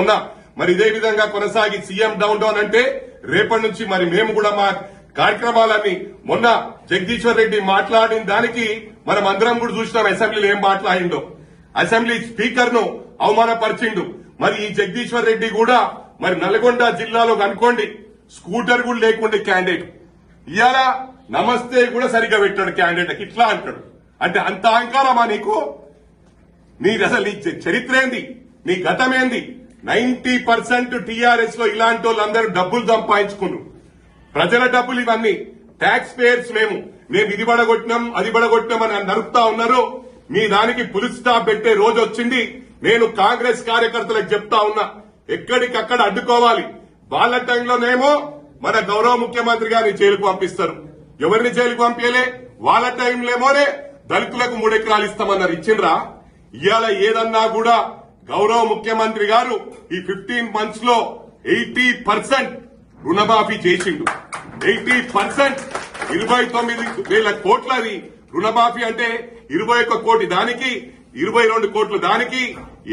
ఉన్నా మరి ఇదే విధంగా కొనసాగి సీఎం డౌన్ డౌన్ అంటే రేపటి నుంచి మరి మేము కూడా మా కార్యక్రమాలన్నీ మొన్న జగదీశ్వర్ రెడ్డి మాట్లాడిన దానికి మనం అందరం కూడా చూసినాం అసెంబ్లీలో ఏం మాట్లాడిండో. అసెంబ్లీ స్పీకర్ను అవమానపరిచిండు. మరి ఈ జగదీశ్వర్ రెడ్డి కూడా మరి నల్గొండ జిల్లాలో కనుకోండి స్కూటర్ కూడా లేకుండా క్యాండిడేట్. ఇవాళ నమస్తే కూడా సరిగ్గా పెట్టాడు క్యాండిడేట్ ఇట్లా అంటాడు. అంటే అంత అహంకారమా నీకు? నీ అసలు నీ చరిత్ర ఏంది? నీ గతం ఏంది? నైన్టీ పర్సెంట్ టీఆర్ఎస్లో ఇలాంటి వాళ్ళందరూ డబ్బులు సంపాదించుకున్నారు. ప్రజల డబ్బులు ఇవన్నీ. ట్యాక్స్ పేయర్స్ మేము. మేము ఇది పడగొట్టినాం అది పడగొట్టినాం అని నరుపుతా ఉన్నారు మీ దానికి పులిస్ స్టాప్ పెట్టే రోజు వచ్చింది. నేను కాంగ్రెస్ కార్యకర్తలకు చెప్తా ఉన్నా. ఎక్కడికక్కడ అడ్డుకోవాలి. వాళ్ళ టైంలోనేమో మన గౌరవ ముఖ్యమంత్రి గారిని జైలుకు పంపిస్తారు. ఎవరిని జైలుకు పంపించలే వాళ్ళ టైంలోమోనే దళితులకు మూడెకరాలు ఇస్తామన్నారు. ఇచ్చిండ్రా? ఇవాళ ఏదన్నా కూడా గౌరవ ముఖ్యమంత్రి గారు ఈ ఫిఫ్టీన్ మంత్స్లో ఎయిటీ పర్సెంట్ రుణమాఫీ చేసిండు. ఎయిటీ పర్సెంట్ ఇరవై తొమ్మిది వేల కోట్లది రుణమాఫీ అంటే ఇరవై ఒక్క కోటి దానికి ఇరవై రెండు కోట్లు దానికి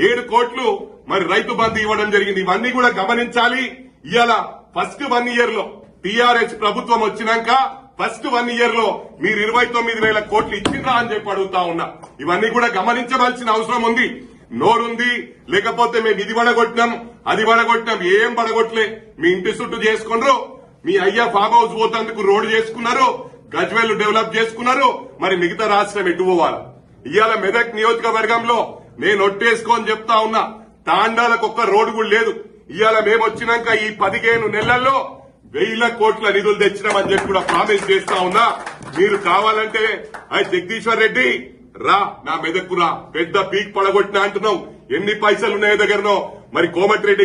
ఏడు కోట్లు మరి రైతు బంధు ఇవ్వడం జరిగింది. ఇవన్నీ కూడా గమనించాలి. ఇవాళ ఫస్ట్ వన్ ఇయర్లో టీఆర్ఎస్ ప్రభుత్వం వచ్చినాక ఫస్ట్ వన్ ఇయర్లో మీరు ఇరవై తొమ్మిది వేల కోట్లు ఇచ్చిండ్రా అని చెప్పి అడుగుతా ఉన్నా. ఇవన్నీ కూడా గమనించవలసిన అవసరం ఉంది. నోరుంది లేకపోతే మేము ఇది పడగొట్టినాం అది పడగొట్టినాం ఏం పడగొట్టలే మీ ఇంటి చుట్టూ చేసుకున్నారు మీ అయ్యా ఫామ్ హౌస్ పోతందుకు రోడ్డు చేసుకున్నారు గజ్వేల్ డెవలప్ చేసుకున్నారు మరి మిగతా రాష్ట్రం ఎటు పోవాలి? ఇవాళ మెదక్ నియోజకవర్గంలో నేను ఒట్టేసుకోని చెప్తా ఉన్నా తాండాలకు ఒక్క రోడ్డు కూడా లేదు. ఇవాళ మేము వచ్చినాక ఈ పదిహేను నెలల్లో వెయ్యిల కోట్ల నిధులు తెచ్చినామని చెప్పి కూడా ప్రామిస్ చేస్తా ఉన్నా. మీరు కావాలంటే అది జగదీశ్వర్ రెడ్డి రా నా మెదక్కు రా. పెద్ద పీక్ పడగొట్టినా అంటున్నావు. ఎన్ని పైసలు ఉన్నాయో దగ్గరనో. మరి కోమటిరెడ్డి